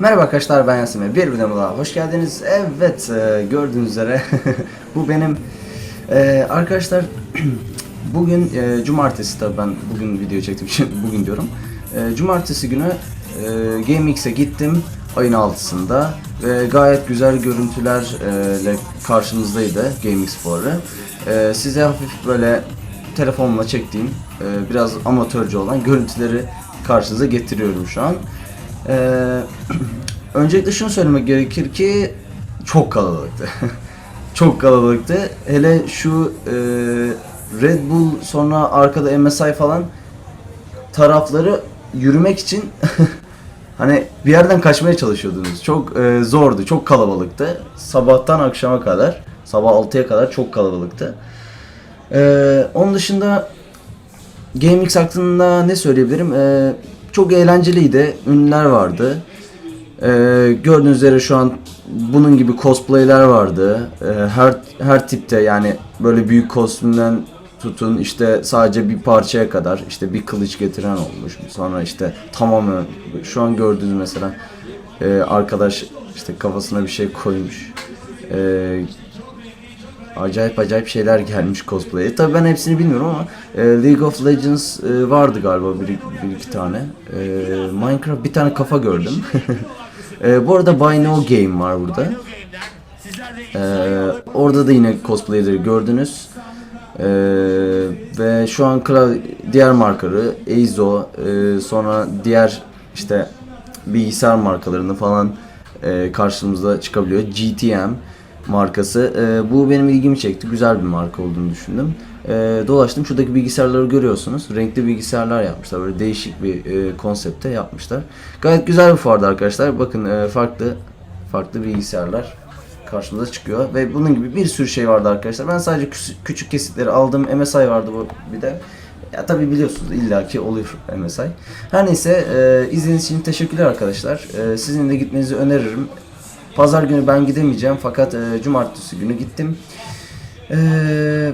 Merhaba arkadaşlar ben Yasin ve bir videoma daha hoş geldiniz. Evet e, gördüğünüz üzere bu benim e, arkadaşlar bugün e, cumartesi tabi ben bugün video çektim için bugün diyorum. E, cumartesi günü e, GameX'e gittim ayın 6'sında ve gayet güzel görüntülerle karşınızdaydı GameX fuarı. E, size hafif böyle telefonla çektiğim e, biraz amatörce olan görüntüleri karşınıza getiriyorum şu an. Ee, öncelikle şunu söylemek gerekir ki çok kalabalıktı. çok kalabalıktı. Hele şu e, Red Bull sonra arkada MSI falan tarafları yürümek için hani bir yerden kaçmaya çalışıyordunuz. Çok e, zordu, çok kalabalıktı. Sabahtan akşama kadar, sabah 6'ya kadar çok kalabalıktı. Ee, onun dışında GameX hakkında ne söyleyebilirim? Ee, çok eğlenceliydi. Ünlüler vardı. Ee, gördüğünüz üzere şu an bunun gibi cosplayler vardı. Ee, her her tipte yani böyle büyük kostümden tutun işte sadece bir parçaya kadar işte bir kılıç getiren olmuş. Sonra işte tamamen şu an gördüğünüz mesela e, arkadaş işte kafasına bir şey koymuş. Ee, acayip acayip şeyler gelmiş cosplay'e. Tabii ben hepsini bilmiyorum ama e, League of Legends e, vardı galiba bir, bir iki tane. E, Minecraft bir tane kafa gördüm. e, bu arada Buy No Game var burada. E, orada da yine cosplayleri gördünüz. E, ve şu an diğer markaları Eizo e, sonra diğer işte bilgisayar markalarını falan e, karşımıza çıkabiliyor. GTM markası. E, bu benim ilgimi çekti. Güzel bir marka olduğunu düşündüm. E, dolaştım. Şuradaki bilgisayarları görüyorsunuz. Renkli bilgisayarlar yapmışlar. Böyle değişik bir e, konsepte yapmışlar. Gayet güzel bir fuardı arkadaşlar. Bakın e, farklı farklı bilgisayarlar karşımıza çıkıyor ve bunun gibi bir sürü şey vardı arkadaşlar. Ben sadece küçük kesitleri aldım. MSI vardı bu bir de. Ya tabi biliyorsunuz illaki oluyor MSI. Her neyse e, izlediğiniz için teşekkürler arkadaşlar. E, sizin de gitmenizi öneririm. Pazar günü ben gidemeyeceğim fakat e, cumartesi günü gittim. E,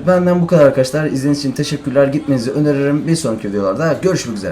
benden bu kadar arkadaşlar. İzlediğiniz için teşekkürler. Gitmenizi öneririm. Bir sonraki videolarda görüşmek üzere.